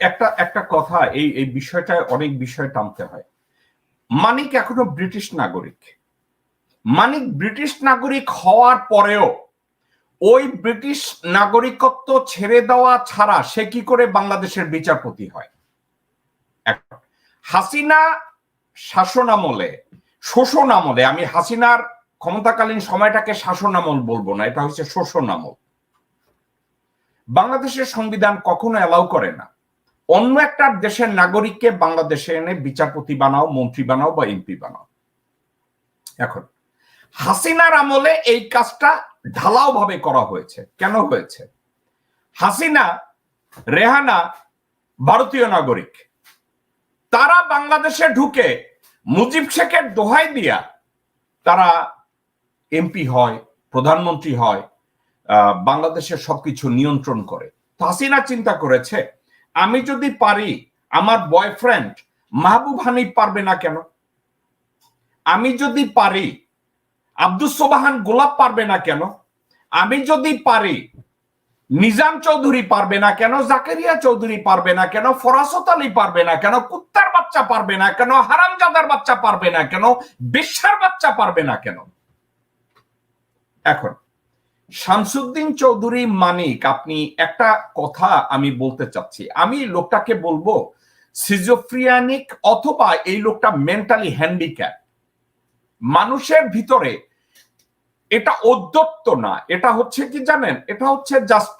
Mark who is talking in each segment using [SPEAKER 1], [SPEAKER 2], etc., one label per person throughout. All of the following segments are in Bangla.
[SPEAKER 1] একটা একটা কথা, এই এই বিষয়টায় অনেক বিষয় টানতে হয়। মানিক এখনও ব্রিটিশ নাগরিক। মানিক ব্রিটিশ নাগরিক হওয়ার পরেও ওই ব্রিটিশ নাগরিকত্ব ছেড়ে দেওয়া ছাড়া সে কি করে বাংলাদেশের বিচারপতি হয়? হাসিনা শাসন আমলে শোষণ আমলে আমি হাসিনার ক্ষমতাকালীন সময়টাকে শাসন আমল বলব না, এটা হচ্ছে শোষণ আমল বাংলাদেশের সংবিধান কখনো অ্যালাউ করে না। অন্য একটা দেশের নাগরিককে বাংলাদেশে এনে বিচারপতি বানাও, মন্ত্রী বানাও বা এমপি বানাও। এখন, হাসিনার আমলে এই কাজটা ঢালাও ভাবে করা হয়েছে। কেন হয়েছে? হাসিনা, রেহানা, ভারতীয় নাগরিক, তারা বাংলাদেশে ঢুকে মুজিব শেখের দোহাই দিয়া তারা এমপি হয়, প্রধানমন্ত্রী হয় বাংলাদেশের সবকিছু নিয়ন্ত্রণ করে। হাসিনা চিন্তা করেছে আমি যদি পারি, আমার বয়ফ্রেন্ড মাহবুব হানিফ পারবে না কেন? আমি যদি পারি আব্দুল সোবাহান গোলাপ পারবে না কেন? আমি যদি পারি, নিজাম চৌধুরী পারবে না কেন? জাকেরিয়া চৌধুরী পারবে না কেন? ফরাসত আলী পারবে না কেন? কুত্তার বাচ্চা পারবে না কেন? হারামজাদার বাচ্চা পারবে না কেন? বিশ্বার বাচ্চা পারবে না কেন? এখন শামসুদ্দিন চৌধুরী মানিক, আপনি একটা কথা আমি বলতে চাচ্ছি। আমি লোকটাকে বলব সিজোফ্রিয়ানিক অথবা এই লোকটা মেন্টালি হ্যান্ডিক্যাপ মানুষের ভিতরে এটা অদ্যত্ত না, এটা হচ্ছে কি জানেন? এটা হচ্ছে জাস্ট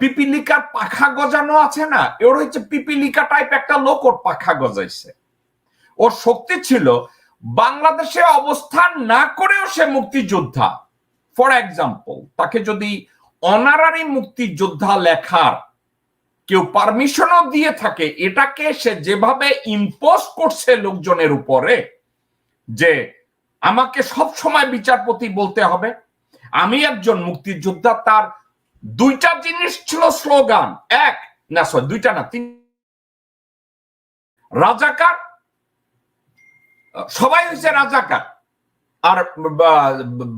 [SPEAKER 1] পিপিলিকার পাখা গজানো আছে না? ওর হচ্ছে পিপিলিকা টাইপ একটা লোক ওর পাখা গজাইছে। ওর শক্তি ছিল বাংলাদেশে অবস্থান না করেও সে মুক্তিযোদ্ধা। ফর এক্সাম্পল তাকে যদি অনারারি মুক্তিযোদ্ধা লেখার কেউ পারমিশনও দিয়ে থাকে, এটাকে সে যেভাবে ইম্পোজ করছে লোকজনের উপরে, যে আমাকে সব সময় বিচারপতি বলতে হবে, আমি একজন মুক্তিযোদ্ধা, তার দুইটা জিনিস ছিল স্লোগান, এক, না সরি দুইটা না, তিন, রাজাকার, সবাই হয়েছে রাজাকার। আর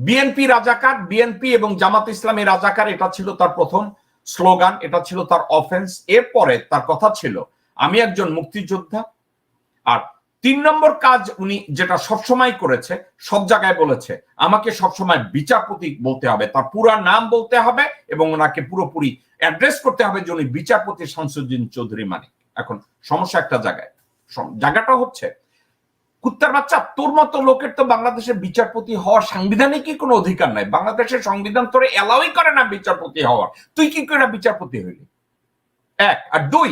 [SPEAKER 1] বিএনপি রাজাকার বিএনপি এবং জামাত ইসলামী রাজাকার, এটা ছিল তার প্রথম স্লোগান, এটা ছিল তার অফেন্স এরপরে তার কথা ছিল, আমি একজন মুক্তিযোদ্ধা, আর তিন নম্বর কাজ উনি যেটা সবসময় করেছে, সব জায়গায় বলেছে, আমাকে সবসময় বিচারপতি বলতে হবে, তার পুরা নাম বলতে হবে এবং ওনাকে পুরোপুরি অ্যাড্রেস করতে হবে যে উনি বিচারপতি শামসুদ্দিন চৌধুরী মানিক। এখন সমস্যা একটা জায়গায়। জায়গাটা হচ্ছে কুত্তার বাচ্চা, তোর মতো লোকের তো বাংলাদেশের বিচারপতি হওয়ার সাংবিধানিকই কোনো অধিকার নাই। বাংলাদেশের সংবিধান তোরে এলাওই করে না বিচারপতি হওয়ার। তুই কি করে বিচারপতি হইলি? এক। আর দুই,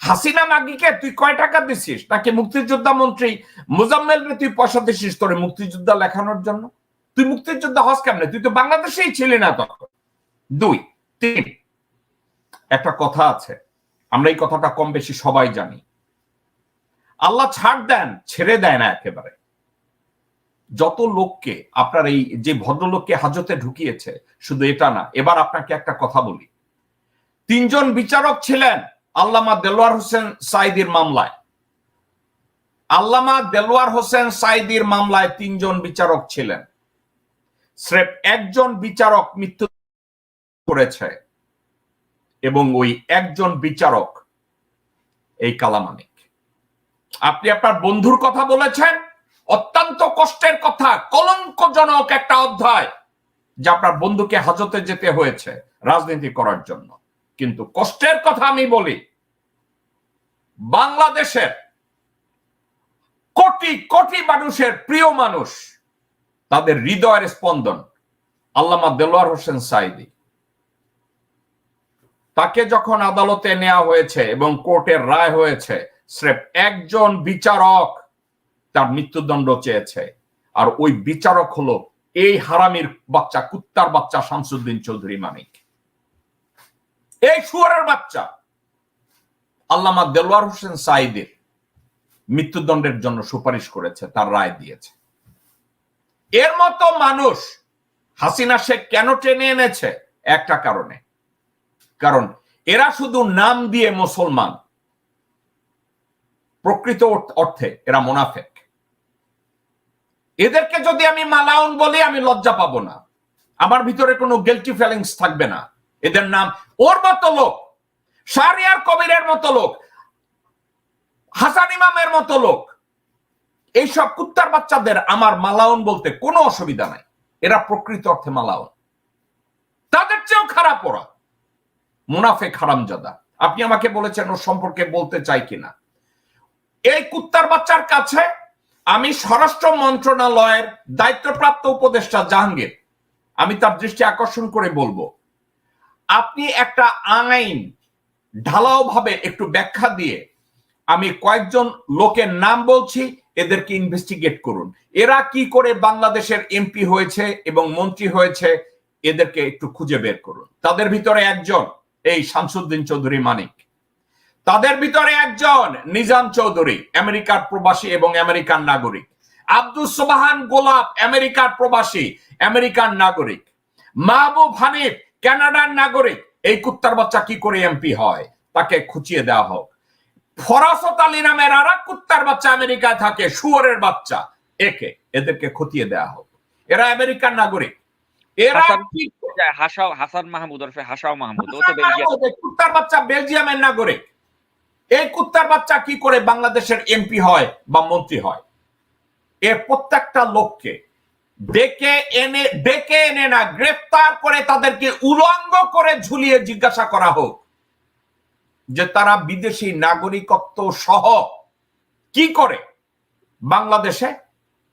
[SPEAKER 1] হাসিনা মাগিকে তুই কয় টাকা দিছিস? নাকি মুক্তিযোদ্ধা মন্ত্রী মুজাম্মেল তুই পয়সা দিছিস তোরে মুক্তিযোদ্ধা লেখানোর জন্য? তুই মুক্তিযোদ্ধা হস কেমনে? তুই তো বাংলাদেশেই ছিলি না তখন। দুই, তিন, একটা কথা আছে। আমরা এই কথাটা কম বেশি সবাই জানি। আল্লাহ ছাড় দেন, ছেড়ে দেয় না একেবারে। যত লোককে আপনার এই যে ভদ্রলোককে হাজতে ঢুকিয়েছে, শুধু এটা না, এবার আপনাকে একটা কথা বলি। তিনজন বিচারক ছিলেন আল্লামা দেলোয়ার হোসেন সাইদির মামলায়। আল্লামা দেলোয়ার হোসেন সাইদির মামলায় তিনজন বিচারক ছিলেন। স্রেফ একজন বিচারক মৃত্যু করেছে এবং ওই একজন বিচারক এই কালামানিক আপনি আপনার বন্ধুর কথা বলেছেন, অত্যন্ত কষ্টের কথা, কলঙ্কজনক একটা অধ্যায় যে আপনার বন্ধুকে হাজতে যেতে হয়েছে রাজনীতি করার জন্য। কিন্তু কষ্টের কথা আমি বলি, বাংলাদেশের কোটি কোটি মানুষের প্রিয় মানুষ তাদের হৃদয়ের স্পন্দন আল্লামা দেলোয়ার হোসেন সাইদি তাকে যখন আদালতে নেওয়া হয়েছে এবং কোর্টের রায় হয়েছে স্রেফ একজন বিচারক তার মৃত্যুদণ্ড চেয়েছে। আর ওই বিচারক হলো এই হারামির বাচ্চা, কুত্তার বাচ্চা শামসুদ্দিন চৌধুরী মানিক। এই সুয়ারের বাচ্চা আল্লামা দেলোয়ার হোসেন সাইদের মৃত্যুদণ্ডের জন্য সুপারিশ করেছে, তার রায় দিয়েছে। এর মতো মানুষ হাসিনা শেখ কেন টেনে এনেছে? একটা কারণে। কারণ এরা শুধু নাম দিয়ে মুসলমান প্রকৃত অর্থে এরা মোনাফেক। এদেরকে যদি আমি মালাউন বলি, আমি লজ্জা পাবো না। আমার ভিতরে কোনো গিলটি ফিলিংস থাকবে না। এদের নাম ওর মতো লোক শাহরিয়ার কবিরের মতো লোক, হাসান ইমামের মতো লোক। এইসব কুত্তার বাচ্চাদের আমার মালাউন বলতে কোনো অসুবিধা নাই। এরা প্রকৃত অর্থে মালাউন। তাদের চেয়েও খারাপ ওরা। মুনাফে খারামজাদা আপনি আমাকে বলেছেন ওর সম্পর্কে বলতে চাই কিনা। এই কুত্তার বাচ্চার কাছে আমি স্বরাষ্ট্র মন্ত্রণালয়ের দায়িত্বপ্রাপ্ত উপদেষ্টা জাহাঙ্গীর। আমি তার দৃষ্টি আকর্ষণ করে বলব। আপনি একটা আইন ঢালাও ভাবে একটু ব্যাখ্যা দিয়ে আমি কয়েকজন লোকের নাম বলছি, এদেরকে ইনভেস্টিগেট করুন। এরা কি করে বাংলাদেশের এমপি হয়েছে এবং মন্ত্রী হয়েছে, এদেরকে একটু খুঁজে বের করুন। তাদের ভিতরে একজন, এই শামসুদ্দিন চৌধুরী মানিক। তাদের ভিতরে একজন নিজাম চৌধুরী আমেরিকার প্রবাসী এবং আমেরিকান নাগরিক। আব্দুল সোবাহান গোলাপ আমেরিকার প্রবাসী আমেরিকান নাগরিক। মাহবুব হানিফ কানাডার নাগরিক। এই কুত্তার বাচ্চা কি করে এমপি হয়? তাকে খুঁচিয়ে দেওয়া হোক। ফরাসত আলী নামের আর কুত্তার বাচ্চা আমেরিকায় থাকে শুয়োরের বাচ্চা। একে এদেরকে খতিয়ে দেওয়া হোক। এরা আমেরিকান নাগরিক। এরা
[SPEAKER 2] হাসান- হাসাও হাসান মাহমুদ ওরফে হাসাও মাহমুদ ও তো বেলজিয়াম।
[SPEAKER 1] কুত্তার বাচ্চা বেলজিয়ামের নাগরিক। এই কুত্তার বাচ্চা কি করে বাংলাদেশের এমপি হয় বা মন্ত্রী হয়? এর প্রত্যেকটা লোককে ডেকে এনে ডেকে এনে না, গ্রেফতার করে তাদেরকে উলঙ্গ করে ঝুলিয়ে জিজ্ঞাসা করা হোক যে তারা বিদেশি নাগরিকত্ব সহ কি করে বাংলাদেশে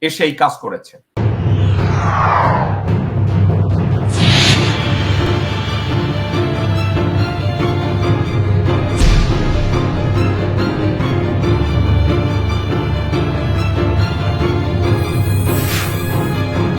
[SPEAKER 1] এসে এই কাজ করেছে।